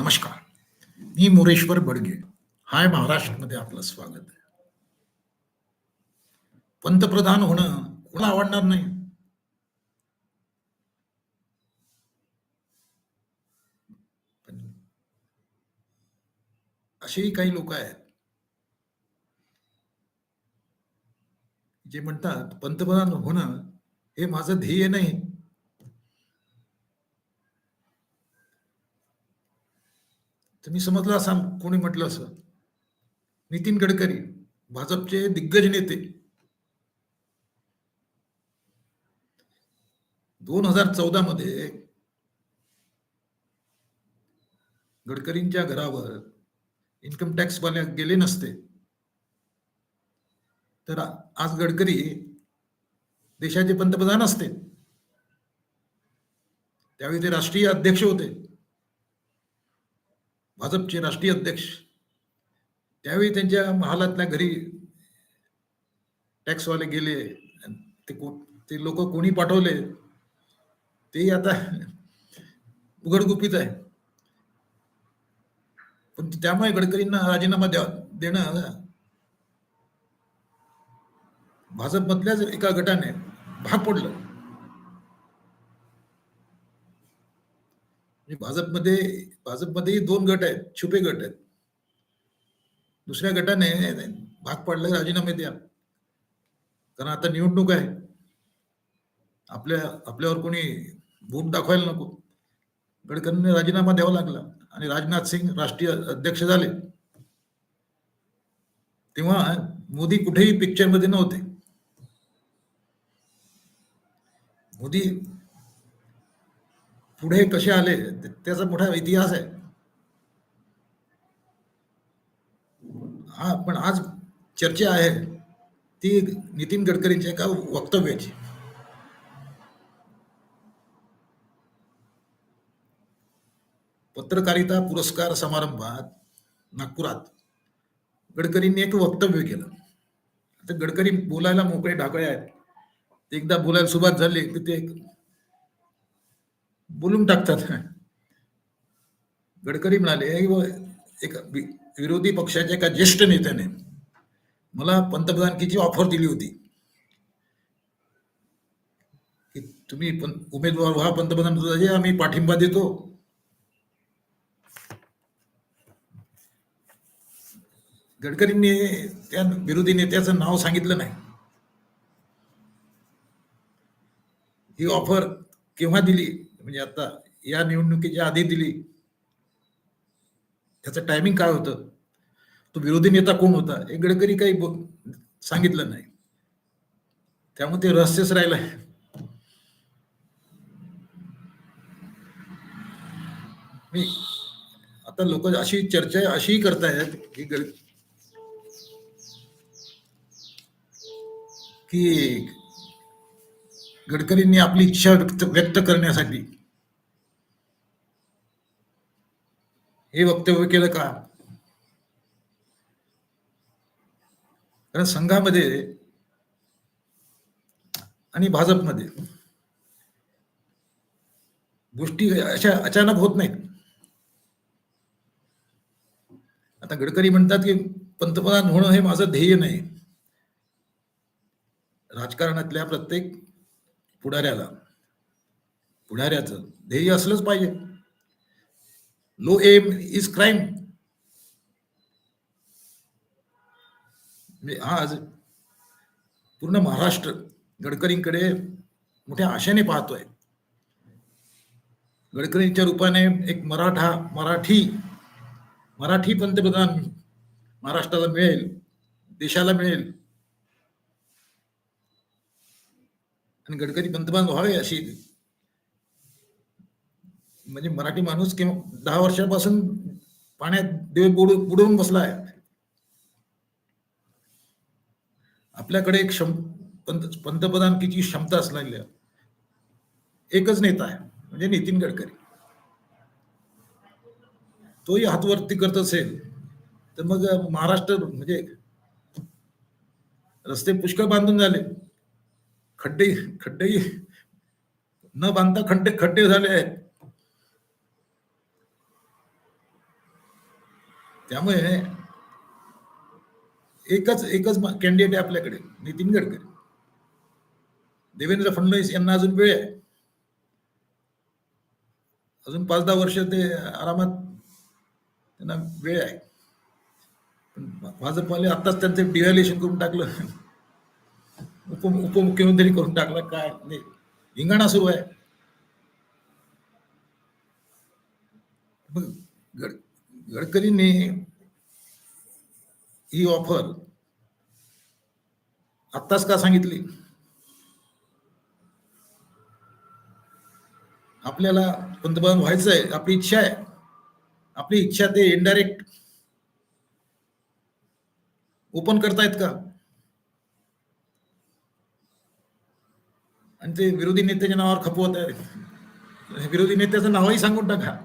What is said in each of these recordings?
नमस्कार. मी मोरेश्वर बडगे. हाय महाराष्ट्रमध्ये आपलं स्वागत आहे. पंतप्रधान होणं कोणा आवडणार नाही? असेही काही लोक आहेत. जे म्हणतात पंतप्रधान होणं हे माझं ध्येय नाही. तुम्ही समजलं असाल कोणी म्हटलं असं. नितीन गडकरी भाजपचे दिग्गज नेते. दोन हजार चौदा मध्ये गडकरींच्या घरावर इन्कम टॅक्स वाले गेले नसते. तर आज गडकरी देशाचे पंतप्रधान असते. त्यावेळी ते राष्ट्रीय अध्यक्ष होते. भाजपचे राष्ट्रीय अध्यक्ष. त्यावेळी त्यांच्या महालातल्या घरी टॅक्सवाले गेले ते को- ते लोक कोणी पाठवले? ते आता उघडगुपीत आहे. पण त्यामुळे गडकरींना राजीनामा द्या देणं भाजपमधल्याच एका गटाने भाग पडलं म्हणजे भाजपमध्ये भाजपमध्येही दोन गट आहेत छुपे गट आहेत. दुसऱ्या गटाने भाग पडला राजीनामे द्या. कारण आता निवडणूक आहे. आपल्या आपल्यावर कोणी बोट दाखवायला नको. गडकरींनी राजीनामा द्यावा लागला आणि राजनाथ सिंग राष्ट्रीय अध्यक्ष झाले. तेव्हा मोदी कुठेही पिक्चरमध्ये नव्हते. मोदी पुढे कसे आले? त्याचा मोठा इतिहास आहे. हा पण आज चर्चा आहे ती नितीन गडकरींच्या एका वक्तव्याची. पत्रकारिता पुरस्कार समारंभात नागपुरात गडकरींनी एक वक्तव्य केलं. आता गडकरी बोलायला मोकळे ढाकळे आहेत. एकदा बोलायला सुरुवात झाली की ते बोलून टाकतात. गडकरी म्हणाले एक वि- विरोधी पक्षाच्या एका ज्येष्ठ नेत्याने मला पंतप्रधानकीची ऑफर दिली होती. की तुम्ही पण उमेदवार व्हा पंतप्रधान आम्ही पाठिंबा देतो. गडकरींनी त्या विरोधी नेत्याचं नाव सांगितलं नाही. ही ऑफर केव्हा दिली? म्हणजे आता या निवडणुकीच्या आधी दिली त्याचं टायमिंग काय होतं? तो विरोधी नेता कोण होता? हे गडकरी काही सांगितलं नाही. त्यामुळे ते रहस्यच राहिलंय मी आता लोक अशी चर्चा अशीही करतायत की गड की गडकरींनी आपली इच्छा व्यक्त व्यक्त करण्यासाठी हे वक्तव्य केलं का? कारण संघामध्ये आणि भाजपमध्ये गोष्टी अशा अचानक होत नाहीत. आता गडकरी म्हणतात की पंतप्रधान होणं हे माझं ध्येय नाही. राजकारणातल्या प्रत्येक पुढाऱ्याला पुढाऱ्याचं ध्येय असलंच पाहिजे. लो एम इज क्राईम आज पूर्ण महाराष्ट्र गडकरींकडे मोठ्या आशेने पाहतोय. गडकरींच्या रूपाने एक मराठा मराठी मराठी पंतप्रधान महाराष्ट्राला मिळेल देशाला मिळेल. आणि गडकरी पंतप्रधान व्हावे अशी म्हणजे मराठी माणूस किंवा दहा वर्षापासून पाण्यात देव बुड बुडवून बसला आहे. आपल्याकडे एक क्षम पंत पंतप्रधानकीची क्षमता असलेल्या एकच नेता आहे म्हणजे नितीन गडकरी. तोही हातवरती करत असेल तर मग महाराष्ट्र म्हणजे रस्ते पुष्कळ बांधून झाले. खड्डे खड्डेही न बांधता खड्डे खड्डे झाले आहेत. त्यामुळे एकच एकच कॅन्डिडेट आहे आपल्याकडे नितीन गडकरी. देवेंद्र फडणवीस यांना अजून वेळ आहे. अजून पाच दहा वर्ष ते आरामात त्यांना वेळ आहे. पण भाजपवाले आत्ताच त्यांचं डिव्हॅल्युएशन करून टाकलं. उप उपमुख्यमंत्री करून टाकला काय नाही. हिंगाणा सुरू आहे मग गड गडकरींनी ही ऑफर आत्ताच का सांगितली? आपल्याला पंतप्रधान व्हायचं आहे आपली इच्छा आहे. आपली इच्छा ते इनडायरेक्ट ओपन करतायत का? आणि ते विरोधी नेत्याच्या नावावर खपवत आहे विरोधी नेत्याचं नावही सांगून टाका.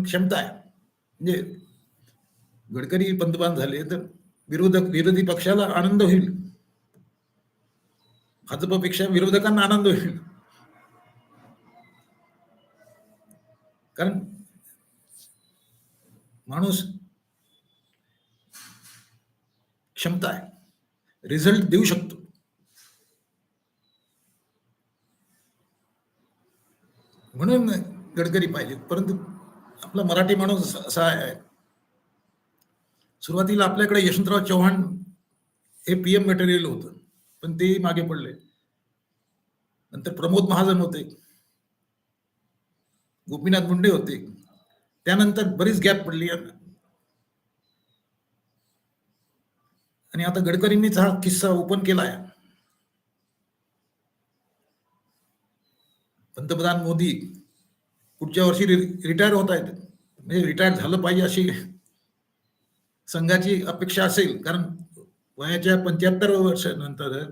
पण क्षमता आहे. म्हणजे गडकरी पंतप्रधान झाले तर विरोधक विरोधी पक्षाला आनंद होईल. भाजपपेक्षा विरोधकांना आनंद होईल. कारण माणूस क्षमता आहे. रिझल्ट देऊ शकतो. म्हणून गडकरी पाहिजे परंतु आपला मराठी माणूस असा आहे. सुरुवातीला आपल्याकडे यशवंतराव चव्हाण हे पीएम मटेरियल होतं पण तेही मागे पडले. नंतर प्रमोद महाजन होते. गोपीनाथ मुंडे होते. त्यानंतर बरीच गॅप पडली. आणि आता गडकरींनीच हा किस्सा ओपन केला आहे पंतप्रधान मोदी पुढच्या वर्षी रिटायर होत आहेत म्हणजे रिटायर झालं पाहिजे अशी संघाची अपेक्षा असेल. कारण वयाच्या पंच्याहत्तर वर्षानंतर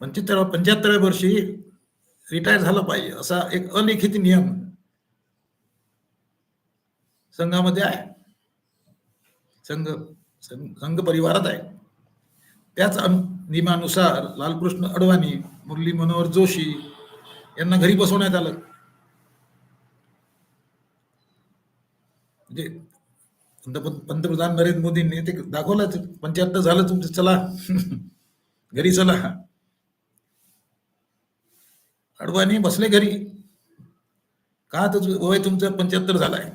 पंच्याहत्तर पंच्याहत्तराव्या वर्षी रिटायर झालं पाहिजे असा एक अलिखित नियम संघामध्ये आहे. संघ संघ परिवारात आहे. त्याच नियमानुसार लालकृष्ण अडवाणी मुरली मनोहर जोशी यांना घरी बसवण्यात आलं. म्हणजे पंतप्रधान नरेंद्र मोदींनी ते दाखवलं पंच्याहत्तर झालं तुमचं चला. घरी चला. अडवाणी बसले घरी. का तर वय तुमचं पंच्याहत्तर झालाय?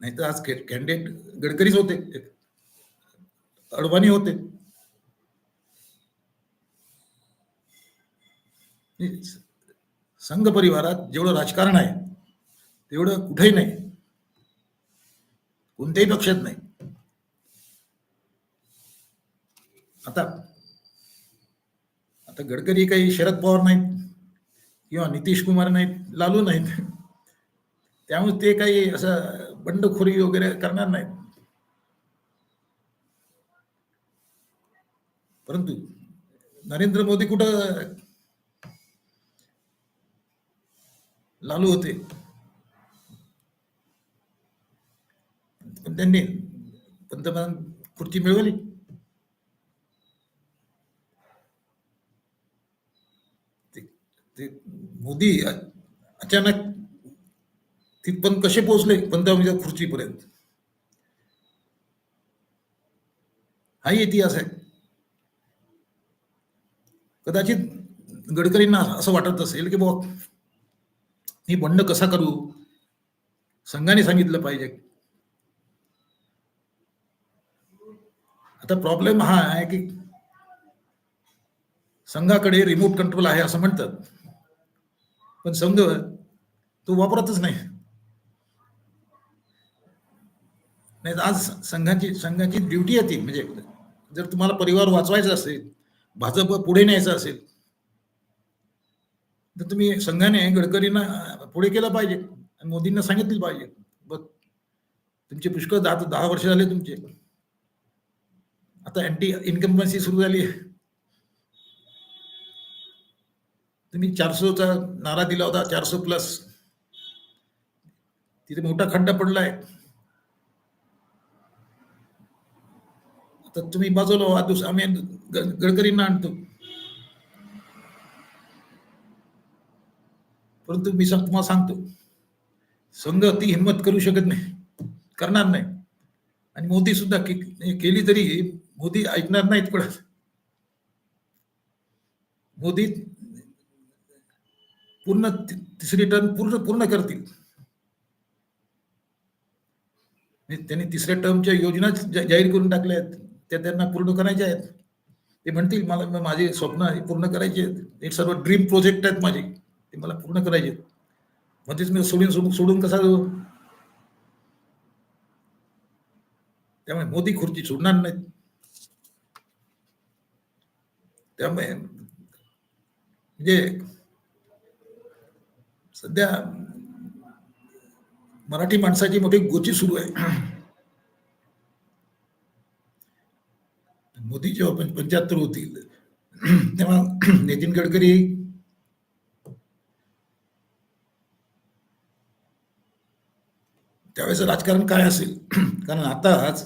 नाही तर आज कॅन्डिडेट गडकरीच होते. अडवाणी होते. संघ परिवारात जेवढं राजकारण आहे तेवढं कुठेही नाही. कोणत्याही पक्षात नाही. आता आता गडकरी काही शरद पवार नाहीत किंवा नितीश कुमार नाहीत लालू नाहीत. त्यामुळे ते काही असं बंडखोरी वगैरे करणार नाहीत. परंतु नरेंद्र मोदी कुठं लालू होते. पण त्यांनी पंतप्रधान खुर्ची मिळवली. ते मोदी अचानक तिथपर्यंत कसे पोहोचले पंतप्रधान खुर्चीपर्यंत? हाही इतिहास आहे. कदाचित गडकरींना असं वाटत असेल की बुवा मी बंड कसा करू? संघाने सांगितलं पाहिजे. आता प्रॉब्लेम हा आहे की संघाकडे रिमोट कंट्रोल आहे असं म्हणतात. पण संघ तो वापरतच नाही. नाही आज संघाची संघाची ड्युटी येते म्हणजे जर तुम्हाला परिवार वाचवायचा असेल भाजप पुढे न्यायचं असेल तर तुम्ही संघाने गडकरींना पुढे केलं पाहिजे. आणि मोदींना सांगितलं पाहिजे. बघ तुमचे पुष्कळ दहा दहा वर्ष झाले तुमचे. आता अँटी इन्कम्पन्सी सुरू झाली तुम्ही चारसोचा नारा दिला होता चारसो प्लस तिथे मोठा खड्डा पडलाय. आता तुम्ही बाजूला आम्ही गडकरींना आणतो. परंतु मी सांग- तुम्हाला सांगतो संघ ती हिंमत करू शकत नाही करणार नाही. आणि मोदी सुद्धा के- केली तरी मोदी ऐकणार नाहीत पण मोदी पूर्ण तिसरी टर्म पूर्ण पूर्ण करतील. त्यांनी तिसऱ्या टर्मच्या योजना जाहीर करून टाकल्या आहेत. त्या त्यांना पूर्ण करायच्या आहेत. ते म्हणतील मला माझे स्वप्न पूर्ण करायचे आहेत. हे सर्व ड्रीम प्रोजेक्ट आहेत माझे. ते मला पूर्ण करायचे. आहेत मध्येच मी सोडून सोडून सोडून कसा जाऊ? त्यामुळे मोदी खुर्ची सोडणार नाहीत. त्यामुळे म्हणजे सध्या मराठी माणसाची मोठी गोची सुरू आहे. मोदी जेव्हा पंच्याहत्तर होतील. तेव्हा नितीन गडकरी त्याचं राजकारण काय असेल? कारण आताच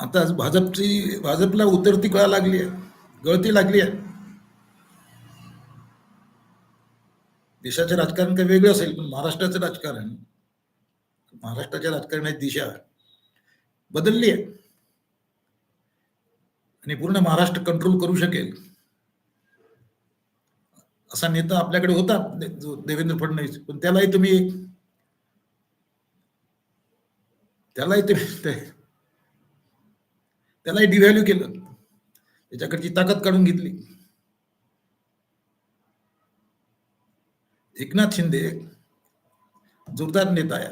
आता भाजपची भाजपला उतरती कळा लागली आहे. गळती लागली आहे. देशाचे राजकारण काही वेगळं असेल पण महाराष्ट्राचं राजकारण महाराष्ट्राच्या राजकारणाची दिशा. बदलली आहे. आणि पूर्ण महाराष्ट्र कंट्रोल करू शकेल. असा नेता आपल्याकडे होता जो देवेंद्र फडणवीस. पण त्यालाही तुम्ही त्यालाही तुम्ही ते- त्यालाही डिव्हॅल्यू केलं. त्याच्याकडची ताकद काढून घेतली. एकनाथ शिंदे जोरदार नेता आहे.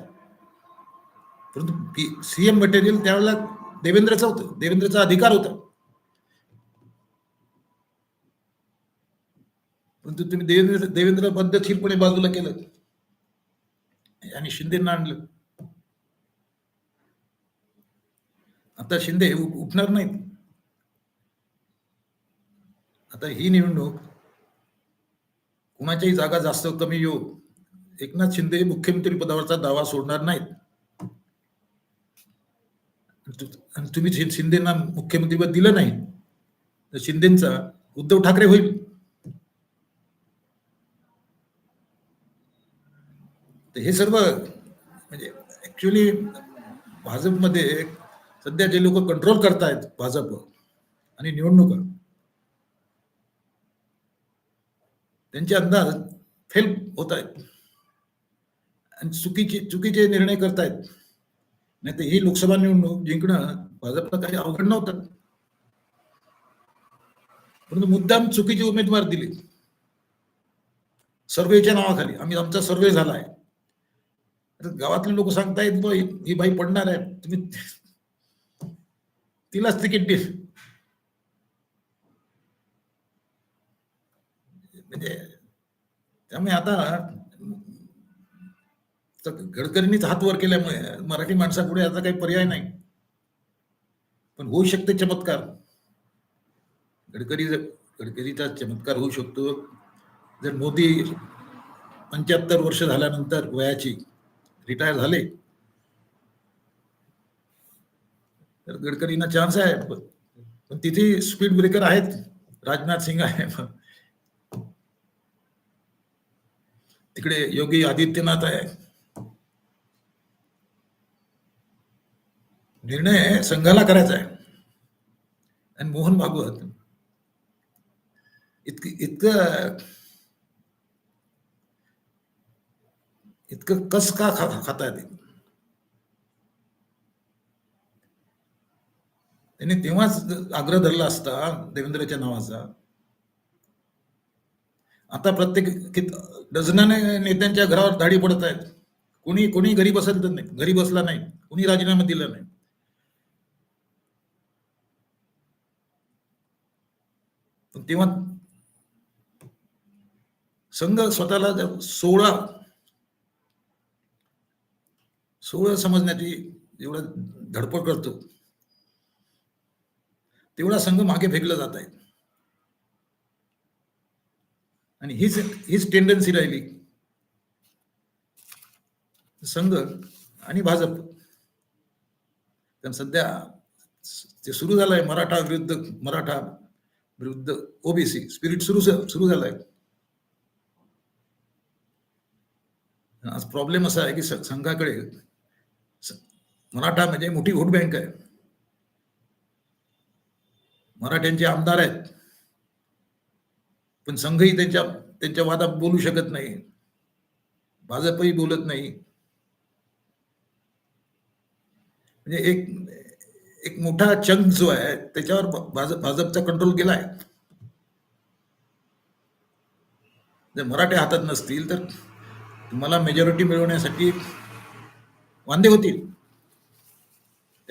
परंतु सीएम मटेरियल त्यावेळेला देवेंद्रचं होतं. देवेंद्रचा अधिकार होता. परंतु तुम्ही देवेंद्र देवेंद्र पद्धतशीरपणे बाजूला केलं. आणि शिंदेना आणलं. आता शिंदे उठणार नाहीत. आता ही निवडणूक कुणाच्याही जागा जास्त कमी येऊ एकनाथ शिंदे मुख्यमंत्री पदावरचा दावा सोडणार नाहीत. आणि तुम्ही शिंदेना मुख्यमंत्रीपद दिलं नाही तर शिंदेचा उद्धव ठाकरे होईल. तर हे सर्व म्हणजे ॲक्च्युली भाजपमध्ये सध्या जे लोक कंट्रोल करतायत भाजप आणि निवडणुका त्यांचे अंदाज फेल होत आहेत आणि चुकीचे चुकीचे निर्णय करतायत. नाही तर ही लोकसभा निवडणूक जिंकणं भाजपला काही अवघड नव्हतं. परंतु मुद्दाम चुकीचे उमेदवार दिले. सर्वेच्या नावाखाली आम्ही आमचा सर्वे झाला आहे. गावातले लोक सांगतायत "बुवा, ही बाई पडणार आहे. तुम्ही तिलाच तिकीट दे. म्हणजे त्यामुळे आता तर गडकरींनीच हात वर केल्यामुळे मराठी माणसापुढे आता काही पर्याय नाही. पण होऊ शकते चमत्कार. गडकरी गडकरीचा चमत्कार होऊ शकतो. जर मोदी पंच्याहत्तर वर्ष झाल्यानंतर वयाची रिटायर झाले. तर गडकरींना चान्स आहे. पण तिथे स्पीड ब्रेकर आहेत. राजनाथ सिंग आहे. तिकडे योगी आदित्यनाथ आहे. निर्णय संघाला करायचा आहे. आणि मोहन भागवत. इतकं इतकं इतकं कस का खा खाता येते त्यांनी तेव्हाच आग्रह धरला असता देवेंद्रच्या नावाचा. आता प्रत्येक कित- डझनाने नेत्यांच्या घरावर धाडी पडत आहेत. कोणी कोणी घरी बसत नाही घरी बसला नाही कोणी राजीनामा दिला नाही. पण तेव्हा संघ स्वतःला सोळा सोळा समजण्याची जेवढा धडपड करतो. तेवढा संघ मागे फेकला जात आहे. आणि हीच हीच टेंडन्सी राहिली. संघ आणि भाजप. कारण सध्या ते सुरू झालंय मराठा विरुद्ध मराठा विरुद्ध ओबीसी स्पिरिट सुरू सुरू झालाय. आज प्रॉब्लेम असा आहे की संघाकडे मराठा म्हणजे मोठी व्होट बँक आहे. मराठ्यांचे आमदार आहेत. पण संघही त्यांच्या त्यांच्या वादात बोलू शकत नाही. भाजपही बोलत नाही. म्हणजे एक एक मोठा चंक जो आहे त्याच्यावर भाजप भाजपचा कंट्रोल गेलाय. जर मराठे हातात नसतील तर तुम्हाला मेजॉरिटी मिळवण्यासाठी वांदे होतील.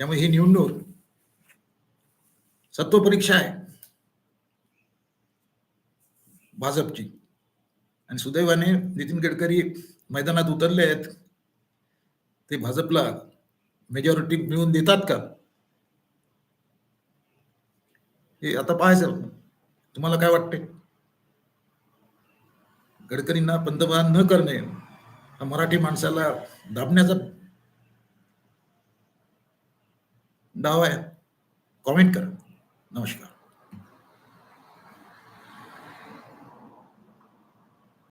त्यामुळे ही निवडणूक सत्वपरीक्षा आहे. भाजपची. आणि सुदैवाने नितीन गडकरी मैदानात उतरले आहेत. ते भाजपला मेजॉरिटी मिळवून देतात का? हे आता पाहायचं. तुम्हाला काय वाटते गडकरींना पंतप्रधान न करणे हा मराठी माणसाला दाबण्याचा दावा आहे कॉमेंट करा. नमस्कार.